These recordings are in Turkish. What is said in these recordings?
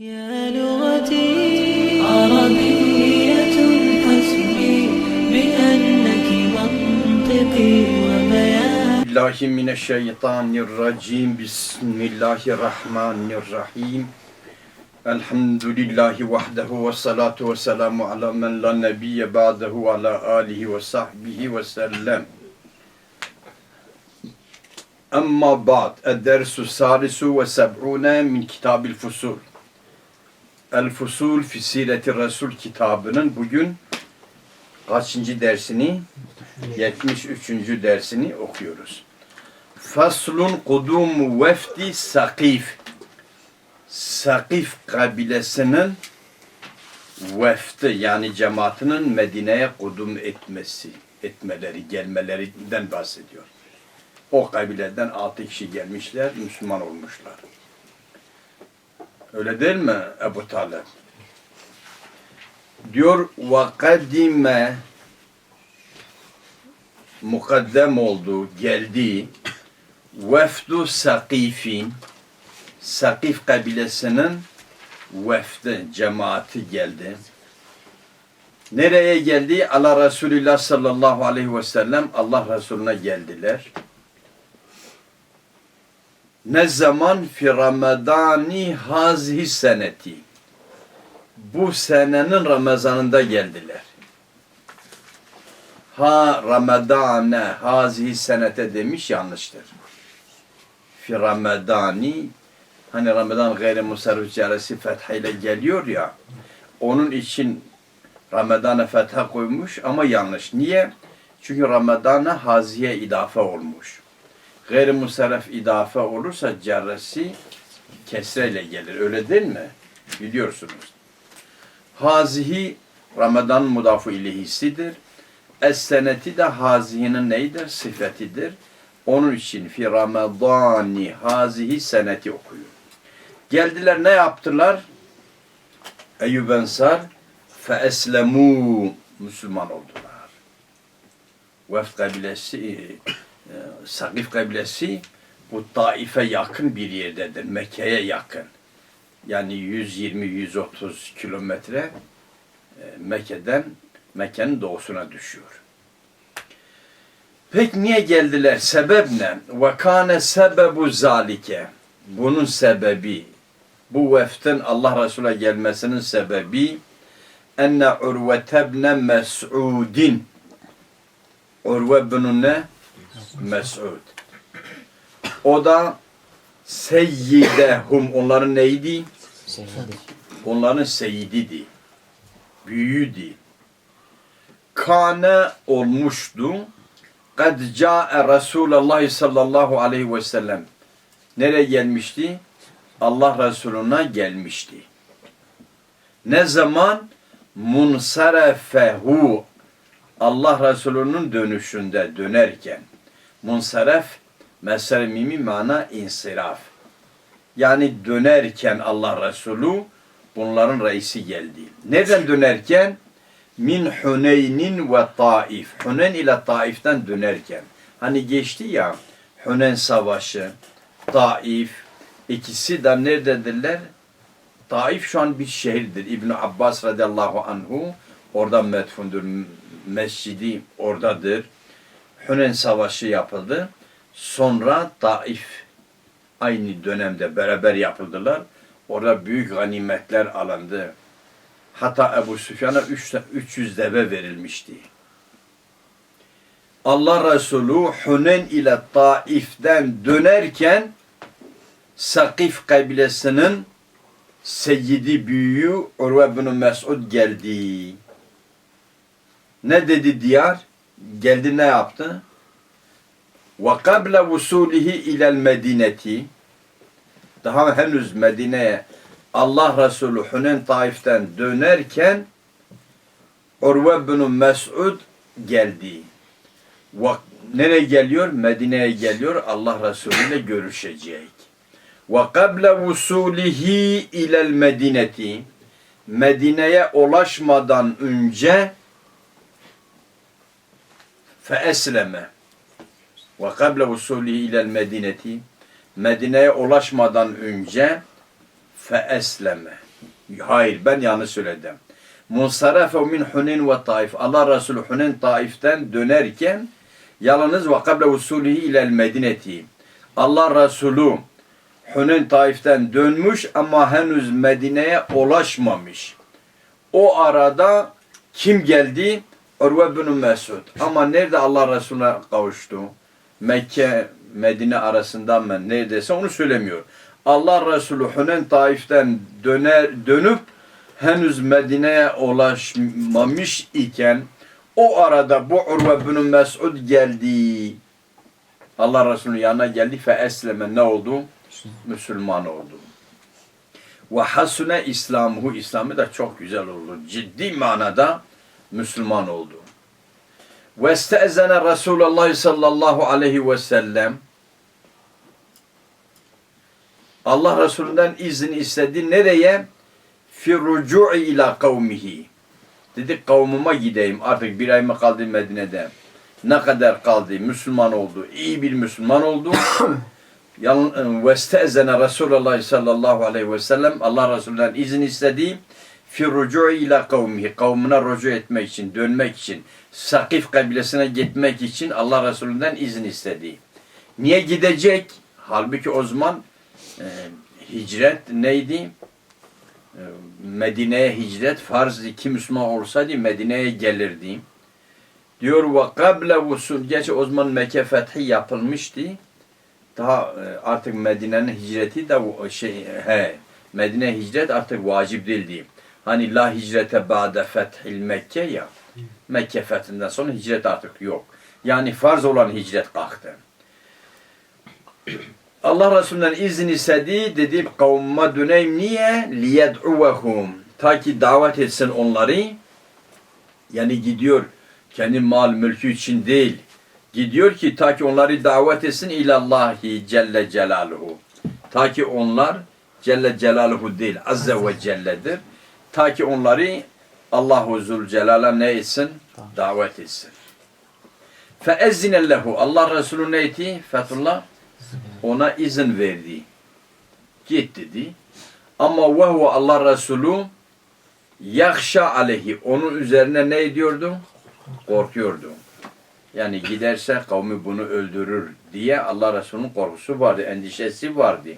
يا لغتي عربية حسبي بأنك منطقي وبياني الله من الشيطان الرجيم بسم الله الرحمن الرحيم. الحمد لله وحده والصلاة والسلام على من لا نبي بعده وعلى آله وصحبه وسلم. أما بعد الدرس الثالث وسبعون من كتاب الفصول. El Fusul fi Sireti Resul kitabının bugün kaçıncı dersini? 73. dersini okuyoruz. Faslun kudumu vefdi Sakif. Sakif kabilesinin vefdi yani cemaatinin Medine'ye kudum etmesi, etmeleri, gelmelerinden bahsediyor. O kabileden altı kişi gelmişler, Müslüman olmuşlar. Öyle değil mi Ebu Talib? Diyor ve kadime mukaddem oldu, geldi. Vefdu Sakifin, Sakif kabilesinin vefdi, cemaati geldi. Nereye geldi? Allah Resulullah sallallahu aleyhi ve sellem Allah Resulüne geldiler. Ne zaman fi Ramadani hazihi seneti. Bu senenin Ramazanında geldiler ha Ramadane hazihi senete demiş yanlıştır. Fi Ramadani hani Ramazan gayri musarrif caresi fethayla geliyor ya onun için Ramazan'a fetha koymuş ama yanlış. Niye? Çünkü Ramazan'a haziye idafe olmuş. Gayri musarrif idafe olursa caresi kesreyle gelir. Öyle değil mi? Biliyorsunuz. Hazihi Ramazan mudafu ilehisidir. Es-seneti de hazihinin neydir? Sıfetidir. Onun için fi ramadani hazihi seneti okuyor. Geldiler ne yaptılar? Eyyub Ensar fe eslemu Müslüman oldular. Vefd kabilesi Sakif kabilesi bu Taif'e yakın bir yerdedir. Mekke'ye yakın. Yani 120-130 kilometre e, Mekke'den Mekke'nin doğusuna düşüyor. Peki niye geldiler? Sebep ne? Ve sebebu zalike. Bunun sebebi, bu veftin Allah Resulü'ne gelmesinin sebebi enne Urvetebne Mes'udin. Urve bunu ne? Mes'ud. O da seyyidehum. Onların neydi? Onların seyyididi. Büyüğüydü kane olmuştu. Kad ca'e Resulullah sallallahu aleyhi ve sellem. Nereye gelmişti? Allah Resulüne gelmişti. Ne zaman? Munsarefehu. Allah Resulü'nün dönüşünde, dönerken. Munsaref, mesel mimi mana insiraf. Yani dönerken Allah Resulü bunların reisi geldi. Nereden dönerken? min Huneynin ve Taif. Huneyn ile Taif'ten dönerken. Hani geçti ya Huneyn Savaşı, Taif ikisi de nerededirler? Taif şu an bir şehirdir. İbn Abbas radıyallahu anhu orada metfundur. Mescidi oradadır. Huneyn Savaşı yapıldı. Sonra Taif aynı dönemde beraber yapıldılar. Orada büyük ganimetler alındı. Hatta Ebu Süfyan'a 300 deve verilmişti. Allah Resulü Hunen ile Taif'den dönerken Sakif kabilesinin seyyidi büyüğü Urve bin Mes'ud geldi. Ne dedi diyar? Geldi ne yaptı? Ve kable vusulihi ilel medineti daha henüz Medine'ye Allah Resulü Hunen Taif'ten dönerken Urve bin Mes'ud geldi. Nereye geliyor? Medine'ye geliyor. Allah Resulü ile görüşecek. Kable vusulihi ilel medineti Medine'ye ulaşmadan önce fe esleme ve kable vusulihi ilel medineti Medine'ye ulaşmadan önce fe esleme Hayır ben yanlış söyledim. Munsarafe min Hunin ve Taif. Allah Resulü Hunin Taif'ten dönerken yalnız ve kable usulihi ilel Medineti. Allah Resulü Hunin Taif'ten dönmüş ama henüz Medine'ye ulaşmamış. O arada kim geldi? Urve bin Mesud. Ama nerede Allah Resulü'ne kavuştu? Mekke, Medine arasında mı? Neredeyse onu söylemiyor. Allah Resulü Hunen Taif'ten döner, dönüp henüz Medine'ye ulaşmamış iken o arada bu Urve bin Mesud geldi. Allah Resulü'nün yanına geldi ve esleme ne oldu? Müslüman oldu. Ve hasune İslamuhu İslamı da çok güzel oldu. Ciddi manada Müslüman oldu. Ve estezene Resulullah sallallahu aleyhi ve sellem Allah Resulü'nden izin istedi. Nereye? Fi rucu'i ila kavmihi. Dedi kavmuma gideyim. Artık bir ay mı kaldı Medine'de? Ne kadar kaldı? Müslüman oldu. İyi bir Müslüman oldu. Yan- Ve estezene Resulullah sallallahu aleyhi ve sellem Allah Resulü'nden izin istedi. Fi rucu'i ila kavmihi. Kavmine etmek için, dönmek için, Sakif kabilesine gitmek için Allah Resulü'nden izin istedi. Niye gidecek? Halbuki o zaman e, hicret neydi? E, Medine'ye hicret farz iki Müslüman olsaydı Medine'ye gelirdi. Diyor ve kable usul geç o zaman Mekke fethi yapılmıştı. Daha e, artık Medine'nin hicreti de o şey he Medine hicret artık vacip değildi. Hani la hicrete ba'de fethil Mekke ya. Mekke fethinden sonra hicret artık yok. Yani farz olan hicret kalktı. Allah Resulü'nden izin istedi. Dedi kavmime döneyim niye? Liyed'uvehum. Ta ki davet etsin onları. Yani gidiyor kendi mal mülkü için değil. Gidiyor ki ta ki onları davet etsin ilallahi celle celaluhu. Ta ki onlar celle celaluhu değil azze ve celle'dir. Ta ki onları Allahu Zülcelal'a ne etsin? Davet etsin. Feezzine lehu. Allah Resulü ne etti? Fethullah ona izin verdi. Git dedi. Ama ve huve Allah Resulü yakşa aleyhi. Onun üzerine ne ediyordu? Korkuyordu. Yani giderse kavmi bunu öldürür diye Allah Resulü'nün korkusu vardı, endişesi vardı.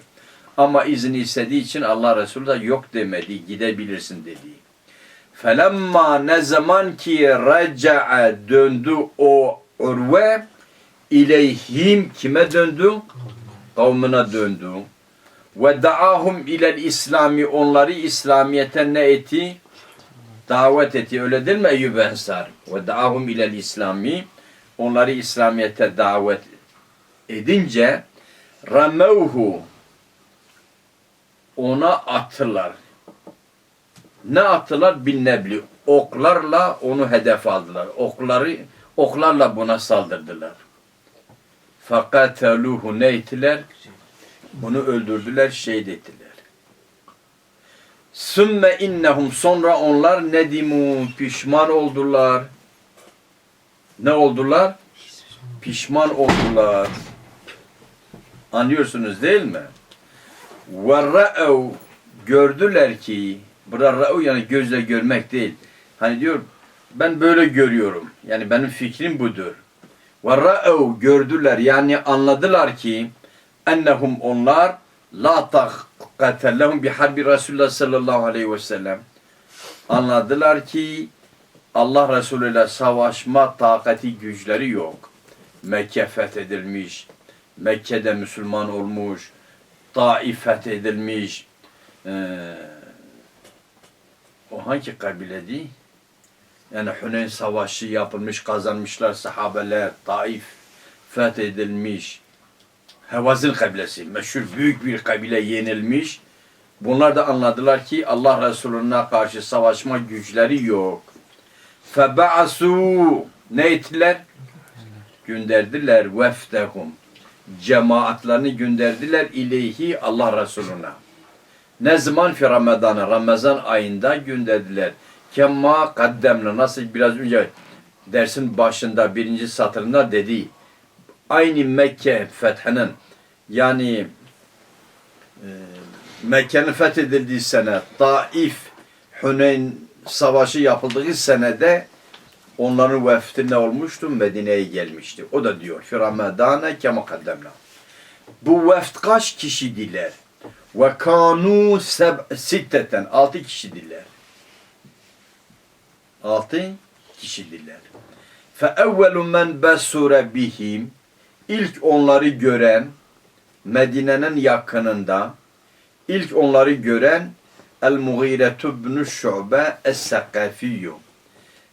Ama izin istediği için Allah Resulü de yok demedi, gidebilirsin dedi. Felemma ne zaman ki reca'a döndü o urve ileyhim kime döndü? Kavmine döndü. Ve da'ahum ilel İslami onları İslamiyete ne etti? Davet etti. Öyle değil mi Eyyub Ensar? Ve da'ahum ilel İslami onları İslamiyete davet edince ramevhu ona attılar. Ne attılar? Bin nebli. Oklarla onu hedef aldılar. Okları oklarla buna saldırdılar. Fakateluhu ne ettiler? Bunu öldürdüler, şehit ettiler. Sümme innehum sonra onlar nedimu pişman oldular. Ne oldular? Pişman oldular. Anlıyorsunuz değil mi? Ra'ev gördüler ki burada ra'ev yani gözle görmek değil. Hani diyor ben böyle görüyorum. Yani benim fikrim budur. Ra'ev gördüler yani anladılar ki ennehum onlar la taqate lehum bi harbi Resulullah sallallahu aleyhi ve sellem. Anladılar ki Allah Resulü ile savaşma takati güçleri yok. Mekke fethedilmiş. Mekke'de Müslüman olmuş. Taif fethedilmiş. Ee, o hangi kabiledi? Yani Huneyn Savaşı yapılmış, kazanmışlar sahabeler. Taif fethedilmiş. Hevazin kabilesi, meşhur büyük bir kabile yenilmiş. Bunlar da anladılar ki Allah Resulü'ne karşı savaşma güçleri yok. Feba'asu ne ettiler? Gönderdiler veftehum. Cemaatlerini gönderdiler ileyhi Allah Resulüne. Ne zaman fi Ramazan'a? Ramazan ayında gönderdiler. Kemma kaddemle nasıl biraz önce dersin başında birinci satırında dedi. Aynı Mekke fethinin yani e, Mekke'nin fethedildiği sene Taif Huneyn savaşı yapıldığı senede onların vefti ne olmuştu? Medine'ye gelmişti. O da diyor. Fi Ramadana kema kaddemna. Bu veft kaç kişidiler? Ve kanu sitteten. Altı kişidiler. Altı kişidiler. Fe evvelu men besure bihim. İlk onları gören Medine'nin yakınında ilk onları gören El-Mughire ibn Şu'be Es-Sakafiyyum.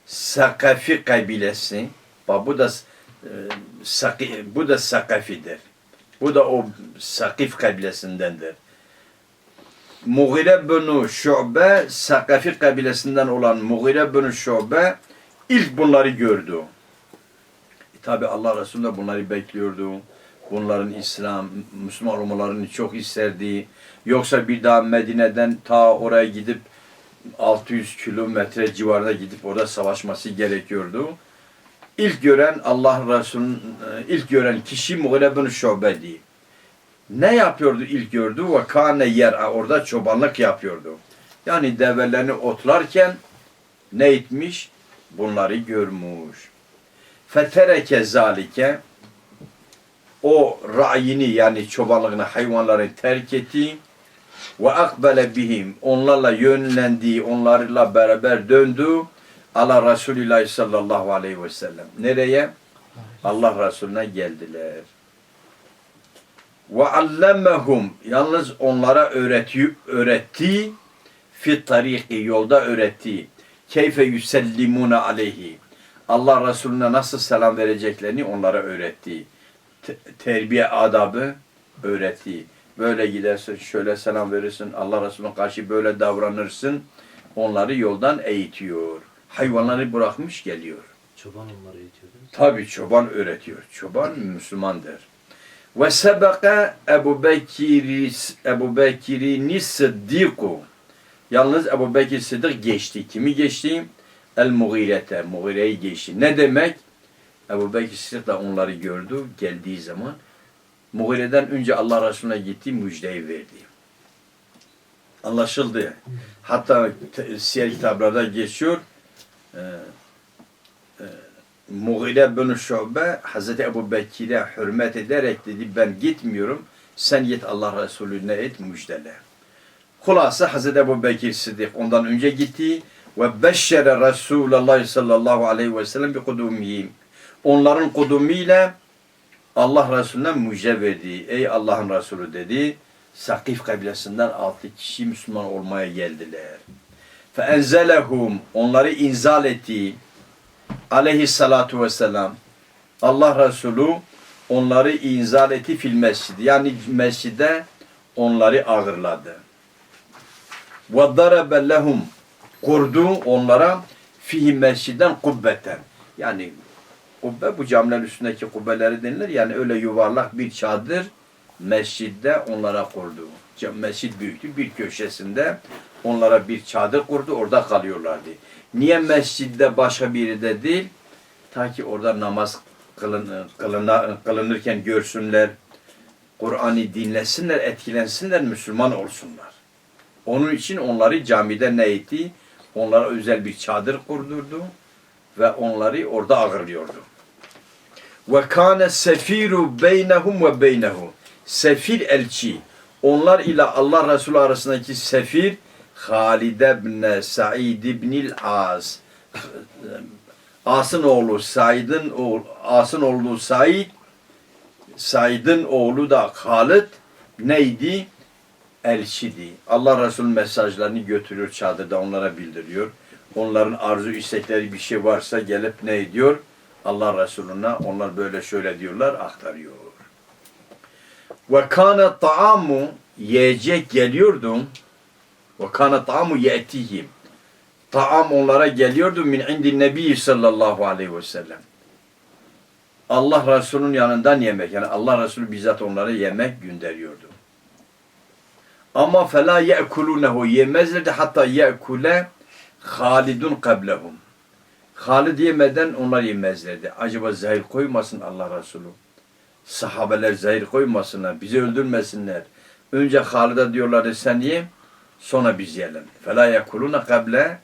Sakafi kabilesi. Bak bu da e, Saki- bu da Sakafidir. Bu da o Sakif kabilesindendir. Mughire bin Şu'be Sakafi kabilesinden olan Mughire bin Şu'be ilk bunları gördü. E, Tabi Allah Resulü de bunları bekliyordu. Bunların İslam, Müslüman olmalarını çok isterdi. Yoksa bir daha Medine'den ta oraya gidip 600 kilometre civarına gidip orada savaşması gerekiyordu. İlk gören Allah Resulü'nün e, ilk gören kişi Mughire bin Şube'di. Ne yapıyordu ilk gördü? Ve kâne yer orada çobanlık yapıyordu. Yani develerini otlarken ne etmiş? Bunları görmüş. Fetereke zalike o ra'yini yani çobanlığını hayvanları terk etti ve akbele bihim onlarla yönlendiği onlarla beraber döndü ala Resulullah sallallahu aleyhi ve sellem. Nereye? Allah Resulüne geldiler. Ve allemehum yalnız onlara öğreti, öğretti fi tariki yolda öğretti. Keyfe yüsellimuna aleyhi. Allah Resulüne nasıl selam vereceklerini onlara öğretti. Te- terbiye adabı öğretti. Böyle gidersin, şöyle selam verirsin, Allah Resulüne karşı böyle davranırsın. Onları yoldan eğitiyor. Hayvanları bırakmış geliyor. Çoban onları eğitiyor değil mi? Tabi çoban öğretiyor. Çoban Müslümandır. Ve sebeka Ebu Bekir'i Ebu Bekir'i Sıddiku. Yalnız Ebu Bekir Sıddık geçti. Kimi geçti? El Mughirete. Mughire'yi geçti. Ne demek? Ebu Bekir Sıddık da onları gördü. Geldiği zaman Mughire'den önce Allah Resulüne gitti. Müjdeyi verdi. Anlaşıldı. Hatta siyer kitaplarda geçiyor. Ee, Mughire bin Şube Hazreti Ebu Bekir'e hürmet ederek dedi ben gitmiyorum. Sen git Allah Resulüne et müjdele. Hulasa Hazreti Ebu Bekir Sıddık ondan önce gitti ve beşşere Resulullah sallallahu aleyhi ve sellem bi kudumihim. Onların kudumiyle Allah Resulüne müjde verdi. Ey Allah'ın Resulü dedi. Sakif kabilesinden altı kişi Müslüman olmaya geldiler. Enzelehum onları inzal etti aleyhissalatu vesselam Allah Resulü onları inzal etti fil mescidi. Yani mescide onları ağırladı. Darabe lehum kurdu onlara fihi mesciden kubbeten. Yani kubbe bu camilerin üstündeki kubbeleri denilir. Yani öyle yuvarlak bir çadır mescidde onlara kurdu. Mescid büyüktü. Bir köşesinde onlara bir çadır kurdu. Orada kalıyorlardı. Niye mescidde başka biri de değil? Ta ki orada namaz kılın, kılına, kılınırken görsünler. Kur'an'ı dinlesinler, etkilensinler, Müslüman olsunlar. Onun için onları camide ne etti? Onlara özel bir çadır kurdurdu ve onları orada ağırlıyordu. Ve kâne sefiru beynehum ve beynehu. Sefir elçi. Onlar ile Allah Resulü arasındaki sefir Halid ibn Said ibn Az. As'ın oğlu Said'in oğlu As'ın oğlu Said Said'in oğlu da Halid neydi? Elçidi. Allah Resulü mesajlarını götürüyor çadırda onlara bildiriyor. Onların arzu istekleri bir şey varsa gelip ne ediyor? Allah Resulüne onlar böyle şöyle diyorlar aktarıyor. Ve kana taamu yiyecek geliyordu. Ve kana taamu yetihim. Taam onlara geliyordu min indi nebi sallallahu aleyhi ve sellem. Allah Resulü'nün yanından yemek. Yani Allah Resulü bizzat onlara yemek gönderiyordu. Ama fela ye'kulunehu yemezlerdi hatta ye'kule Halidun kablehum. Halid yemeden onlar yemezlerdi. Acaba zehir koymasın Allah Resulü. Sahabeler zehir koymasınlar, bizi öldürmesinler. Önce Halid'e diyorlardı sen ye, Sonra biz yiyelim. فَلَا يَكُلُونَ قَبْلَ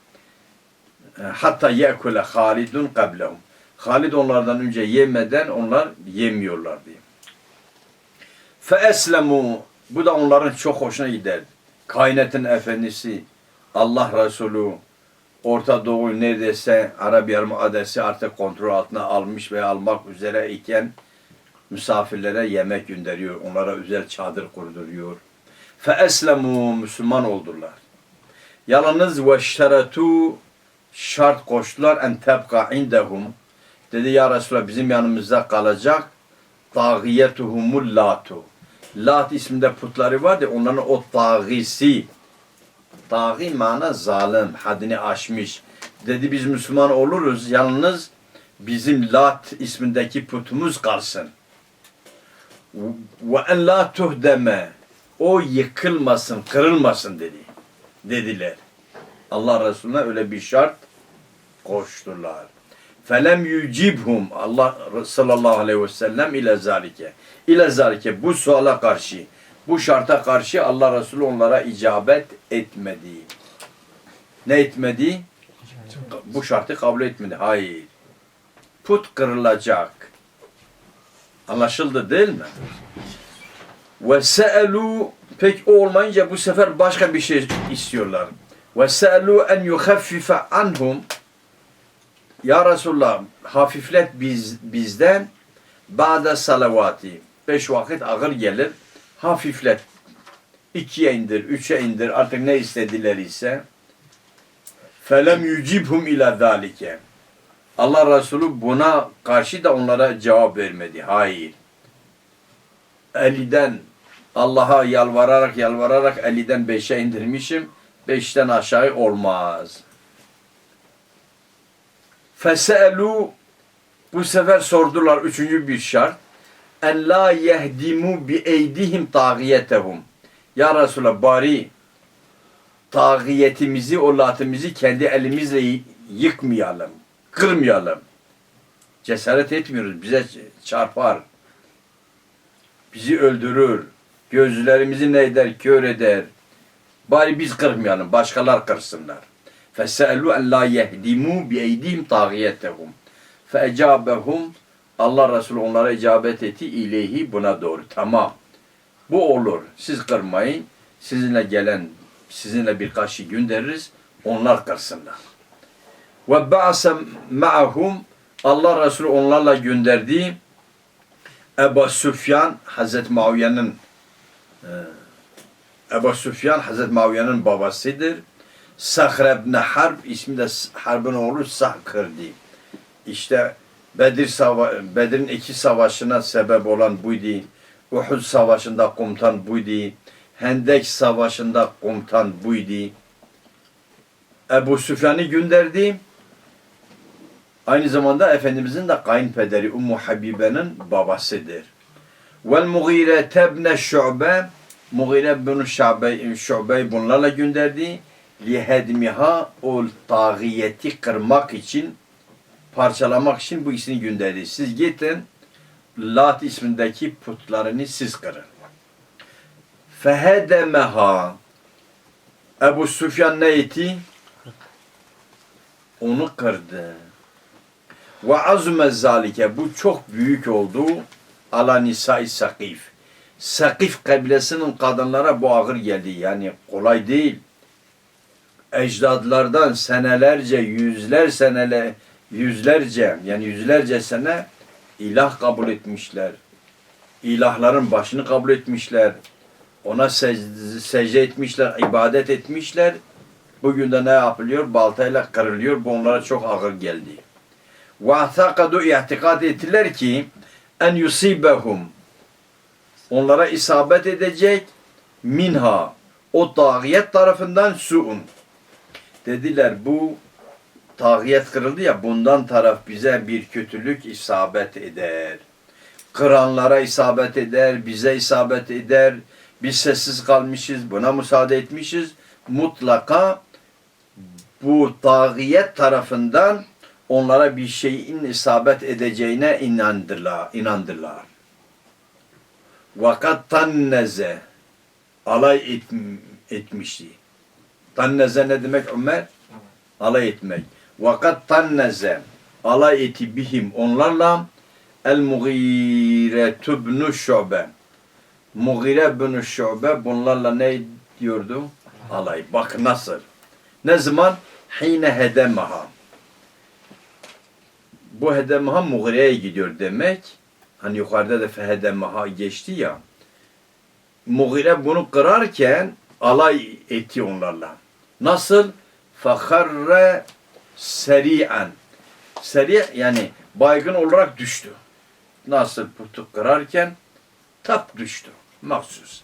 hatta yekule Halidun qablehum. Halid onlardan önce yemeden onlar yemiyorlar diye. Fe eslemu bu da onların çok hoşuna gider. Kainatın efendisi Allah Resulü Orta Doğu neredeyse Arap Yarımadası artık kontrol altına almış ve almak üzere iken misafirlere yemek gönderiyor. Onlara özel çadır kurduruyor. Eslemu Müslüman oldular. Yalnız şeretu şart koştular en tebka indehum. Dedi ya Resulallah bizim yanımızda kalacak tağiyetuhumul latu. Lat isminde putları vardı. Onların o tağisi. Taği mana zalim, haddini aşmış. Dedi biz Müslüman oluruz. Yalnız bizim Lat ismindeki putumuz kalsın. Ve en la tuhdeme. O yıkılmasın, kırılmasın dedi. Dediler. Allah Resulüne öyle bir şart koştular. Felem yucibhum Allah sallallahu aleyhi ve sellem ile zalike. İle zalike bu suala karşı, bu şarta karşı Allah Resulü onlara icabet etmedi. Ne etmedi? Bu şartı kabul etmedi. Hayır. Put kırılacak. Anlaşıldı değil mi? Ve se'elu pek olmayınca bu sefer başka bir şey istiyorlar. Ve se'elu en yuhaffife anhum Ya Resulullah hafiflet biz, bizden ba'de salavati. Beş vakit ağır gelir. Hafiflet. İkiye indir, üçe indir artık ne istediler ise. Felem yucibhum ila zalike. Allah Resulü buna karşı da onlara cevap vermedi. Hayır. Eli'den Allah'a yalvararak yalvararak Eli'den beşe indirmişim. Beşten aşağı olmaz. Feselu bu sefer sordular üçüncü bir şart En la yehdimu bi eydihim tağiyetehum. Ya Resulallah bari tağiyetimizi, o latimizi kendi elimizle y- yıkmayalım, kırmayalım. Cesaret etmiyoruz, bize ç- çarpar. Bizi öldürür. Gözlerimizi ne eder, kör eder. Bari biz kırmayalım, başkalar kırsınlar. فَسَأَلُوا أَنْ لَا يَهْدِمُوا بِاَيْدِهِمْ طَاغِيَتَهُمْ فَاَجَابَهُمْ Allah Resulü onlara icabet etti ileyhi buna doğru. Tamam. Bu olur. Siz kırmayın. Sizinle gelen, sizinle birkaç şey göndeririz. Onlar kırsınlar. Ve ba'se ma'ahum Allah Resulü onlarla gönderdiği Ebu Süfyan Hazreti Muaviye'nin e, Ebu Süfyan Hazreti Muaviye'nin babasıdır. Sahr ibn Harb ismi de Harb'ın oğlu Sahr'di. İşte Bedir sava Bedir'in iki savaşına sebep olan buydu. Uhud savaşında komutan buydu. Hendek savaşında komutan buydu. Ebu Süfyan'ı gönderdi. Aynı zamanda Efendimizin de kayınpederi Ummu Habibe'nin babasıdır. Vel Mughire tebne Şu'be Mughire bin Şu'be Şu'be'yi bunlarla gönderdi. Lihedmiha o tağiyeti kırmak için parçalamak için bu ismini gönderdi. Siz gidin Lat ismindeki putlarını siz kırın. Fehedemeha Ebu Süfyan ne etti? Onu kırdı. Ve azme zalike bu çok büyük oldu. Ala nisai sakif. Sakif kabilesinin kadınlara bu ağır geldi. Yani kolay değil. Ecdadlardan senelerce, yüzler senele, yüzlerce yani yüzlerce sene ilah kabul etmişler. İlahların başını kabul etmişler. Ona secde, secde etmişler, ibadet etmişler. Bugün de ne yapılıyor? Baltayla kırılıyor. Bu onlara çok ağır geldi. وَاَعْتَقَدُوا itikad ettiler ki en yusibehum onlara isabet edecek minha o tağiyet tarafından su'un dediler bu tağiyet kırıldı ya bundan taraf bize bir kötülük isabet eder. Kıranlara isabet eder, bize isabet eder. Biz sessiz kalmışız, buna müsaade etmişiz. Mutlaka bu tağiyet tarafından onlara bir şeyin isabet edeceğine inandırlar. inandırlar. Vakat tanneze alay et, etmişti. Tanneze ne demek Ömer? Alay etmek. Vakat tanneze alay eti bihim onlarla el Mughire tübnü şube. Mughire bin şube bunlarla ne diyordu? Alay. Bak nasıl. Ne zaman? Hine hedemaha. Bu hedemaha Mughire'ye gidiyor demek. Hani yukarıda da fehedemaha geçti ya. Mughire bunu kırarken alay etti onlarla. Nasıl? Faharre seri'an. Seri yani baygın olarak düştü. Nasıl putu kırarken tap düştü. Mahsus.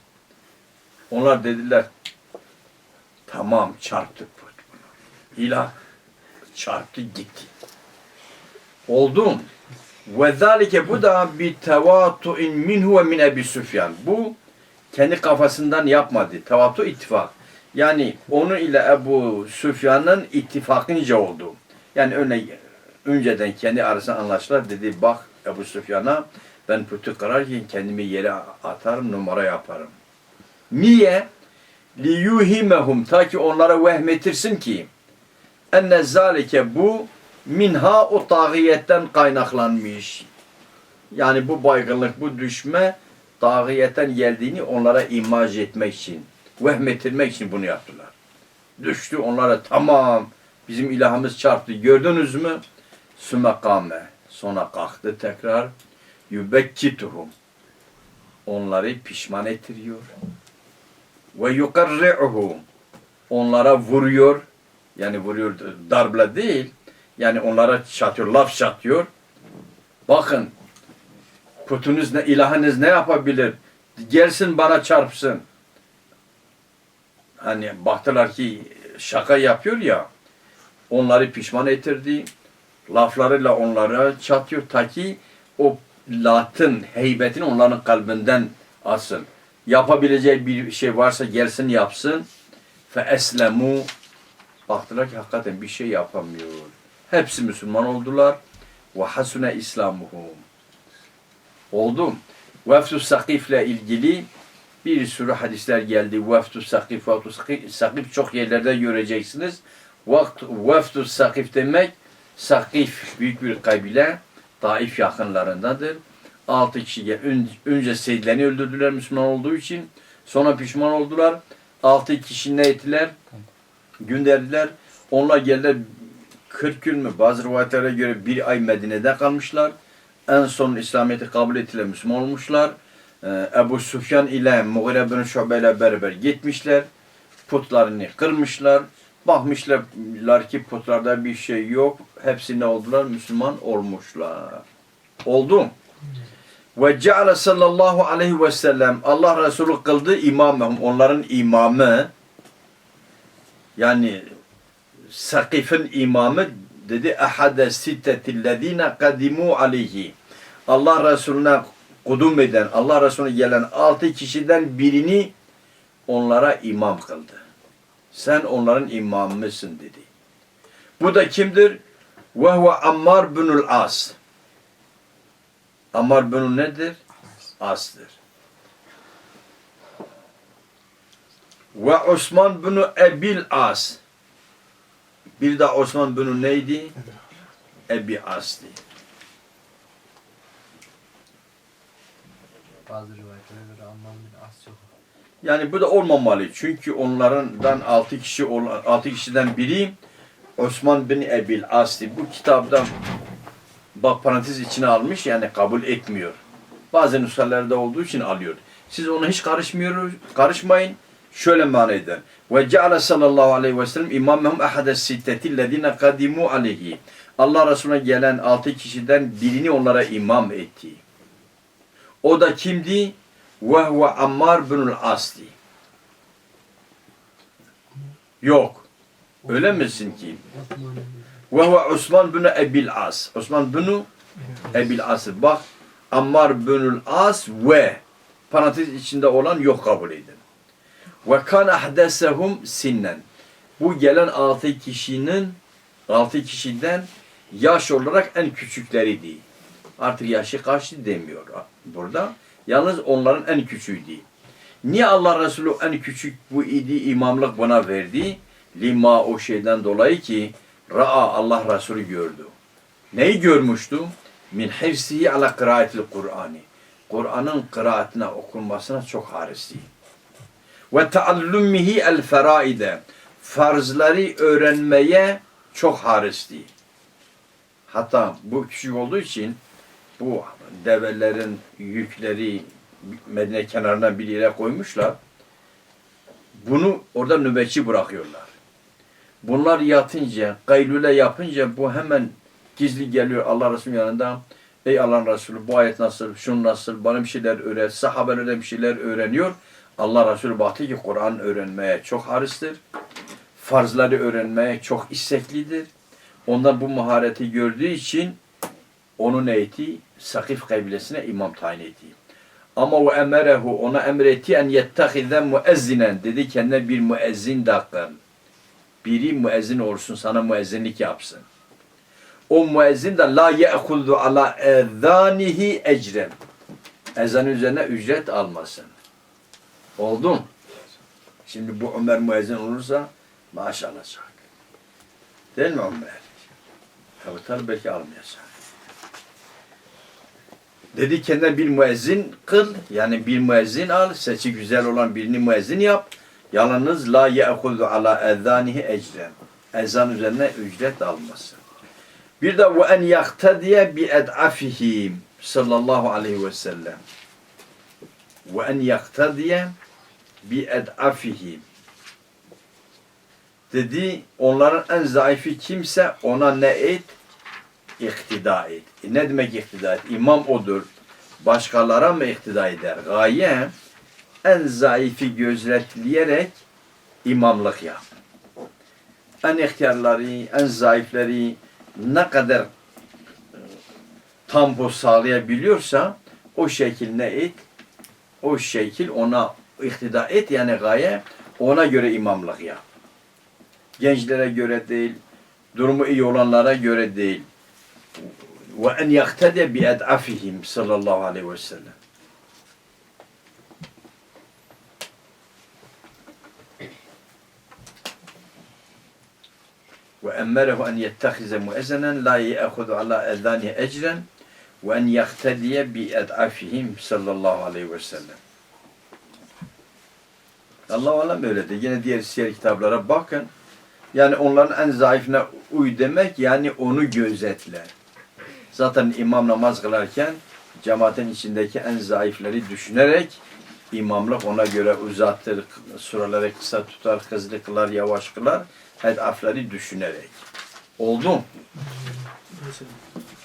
Onlar dediler tamam çarptı put bunu. İlah çarptı gitti. Oldu mu? Ve zalike bu da bir tevatu'in minhu ve min Ebi Süfyan. Bu kendi kafasından yapmadı. Tevatu ittifak. Yani onu ile Ebu Süfyan'ın ittifakınca oldu. Yani öne, önceden kendi arasında anlaştılar. Dedi bak Ebu Süfyan'a ben putu kırarken kendimi yere atarım numara yaparım. Niye? liyuhimehum ta ki onlara vehmetirsin ki enne zalike bu minha o tağiyetten kaynaklanmış. Yani bu baygınlık, bu düşme tağiyetten geldiğini onlara imaj etmek için, vehmettirmek için bunu yaptılar. Düştü onlara tamam bizim ilahımız çarptı gördünüz mü? Sümekame. Sonra kalktı tekrar. Yübekkituhum. Onları pişman ettiriyor ve yukarri'uhu onlara vuruyor yani vuruyor darble değil yani onlara çatıyor laf çatıyor bakın putunuz ne ilahınız ne yapabilir gelsin bana çarpsın hani baktılar ki şaka yapıyor ya onları pişman ettirdi laflarıyla onlara çatıyor ta ki o latın heybetini onların kalbinden alsın yapabileceği bir şey varsa gelsin yapsın. Fe eslemu baktılar ki hakikaten bir şey yapamıyor. Hepsi Müslüman oldular. Ve hasune İslamuhum. Oldu. Veftu Sakif ile ilgili bir sürü hadisler geldi. Veftu Sakif, Veftu Sakif, Sakif çok yerlerde göreceksiniz. Veftu Sakif demek Sakif büyük bir kabile. Taif yakınlarındadır altı kişi ön- önce Seydlerini öldürdüler Müslüman olduğu için. Sonra pişman oldular. Altı kişi ne ettiler? Gönderdiler. Onlar geldiler 40 gün mü? Bazı rivayetlere göre bir ay Medine'de kalmışlar. En son İslamiyet'i kabul ettiler, Müslüman olmuşlar. Ee, Ebu Sufyan ile Mughire bin Şube ile beraber gitmişler. Putlarını kırmışlar. Bakmışlar ki putlarda bir şey yok. Hepsi ne oldular? Müslüman olmuşlar. Oldu? Ve ceale sallallahu aleyhi ve sellem Allah Resulü kıldı imamım onların imamı yani Sakif'in imamı dedi ahade sittetillezine kadimu aleyhi Allah Resulüne kudum eden Allah Resulüne gelen altı kişiden birini onlara imam kıldı. Sen onların imamısın dedi. Bu da kimdir? Ve Ammar binul As. Ammar bin nedir? As'dır. Ve Osman bin Ebil As. Bir de Osman bin neydi? Ebi As'tı. Bazı rivayetlere göre Ammar bin As çok. Yani bu da olmamalı. Çünkü onlardan altı kişi altı kişiden biri Osman bin Ebil As'tı. Bu kitaptan bak parantez içine almış yani kabul etmiyor. Bazı nüshelerde olduğu için alıyor. Siz ona hiç karışmıyoruz, karışmayın. Şöyle mana eder. Ve ceale sallallahu aleyhi ve sellem imamehum ahades sittetillezine kadimu aleyhi. Allah Resulüne gelen altı kişiden birini onlara imam etti. O da kimdi? Ve Ammar binul As'ti. Yok. Öyle misin ki? Ve Osman bin Ebil As. Osman bin Ebil As. Bak Ammar binul As ve parantez içinde olan yok kabul edin. Ve kan ahdesehum sinnen. Bu gelen altı kişinin altı kişiden yaş olarak en küçükleriydi. Artık yaşı kaçtı demiyor burada. Yalnız onların en küçüğüydü. Niye Allah Resulü en küçük bu idi imamlık buna verdi? Lima o şeyden dolayı ki ra'a Allah Resulü gördü. Neyi görmüştü? Min hifsihi ala kıraatil Kur'an'ı. Kur'an'ın kıraatine okunmasına çok harisli. Ve taallümihi el feraide. Farzları öğrenmeye çok harisli. Hatta bu küçük olduğu için bu develerin yükleri Medine kenarına bir yere koymuşlar. Bunu orada nöbetçi bırakıyorlar. Bunlar yatınca, gaylule yapınca bu hemen gizli geliyor Allah Resulü yanında. Ey Allah'ın Resulü bu ayet nasıl, şun nasıl, bana bir şeyler öğret. Sahabeler bir şeyler öğreniyor. Allah Resulü baktı ki Kur'an öğrenmeye çok haristir. Farzları öğrenmeye çok isteklidir. Ondan bu mahareti gördüğü için onun eğiti Sakif kabilesine imam tayin etti. Ama o emerehu ona emretti en yettehize müezzinen dedi kendine bir müezzin dakın. Biri müezzin olsun sana müezzinlik yapsın. O müezzin de la ye'hudu ala ezanihi ecren. Ezan üzerine ücret almasın. Oldu? Şimdi bu Ömer müezzin olursa maaş alacak. Değil mi Ömer? Evet belki almayacak. Dedi kendine bir müezzin kıl. Yani bir müezzin al. Sesi güzel olan birini müezzin yap. Yalnız la ye'hudu ala ezanihi ecren. Ezan üzerine ücret almasın. Bir de ve en yaktediye bi ed'afihim sallallahu aleyhi ve sellem. Ve en yaktediye bi ed'afihim. Dedi onların en zayıfı kimse ona ne et? İktida et. E ne demek iktida et? İmam odur. Başkalara mı iktida eder? Gaye en zayıfı gözletleyerek imamlık yap. En ihtiyarları, en zayıfları ne kadar e, tempo sağlayabiliyorsa o şekil ne et? O şekil ona iktida et yani gaye ona göre imamlık yap. Gençlere göre değil, durumu iyi olanlara göre değil Ve en yaktede bi ed'afihim sallallahu aleyhi ve sellem. وأمره أن يتخذ مؤذنا لا يأخذ على أذانه أجرا وأن يقتدي بأضعافهم صلى الله عليه وسلم Allah Allah böyledir. Yine diğer siyer kitaplara bakın. Yani onların en zayıfına uy demek yani onu gözetle. Zaten imam namaz kılarken cemaatin içindeki en zayıfları düşünerek imamlık ona göre uzattır, suraları kısa tutar, hızlı kılar, yavaş kılar, hedafları düşünerek. Oldu?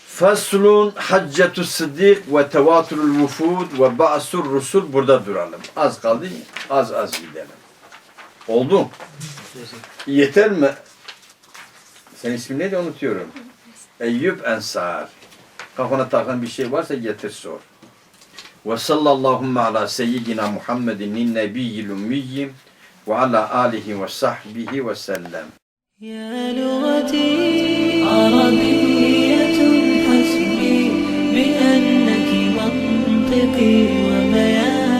Faslun haccetu sıddık ve tevaturul vufud ve ba'sur rusul burada duralım. Az kaldı, az az gidelim. Oldu? Yeter mi? Senin ismin neydi unutuyorum. Eyyub Ensar. Kafana takan bir şey varsa getir sor. Ve sallallahumme ala seyyidina Muhammedin nebiyyil ummiyyi ve ala alihi ve sahbihi ve sellem. Ya lugati arabiyyetun hasbi bi enneki mantıki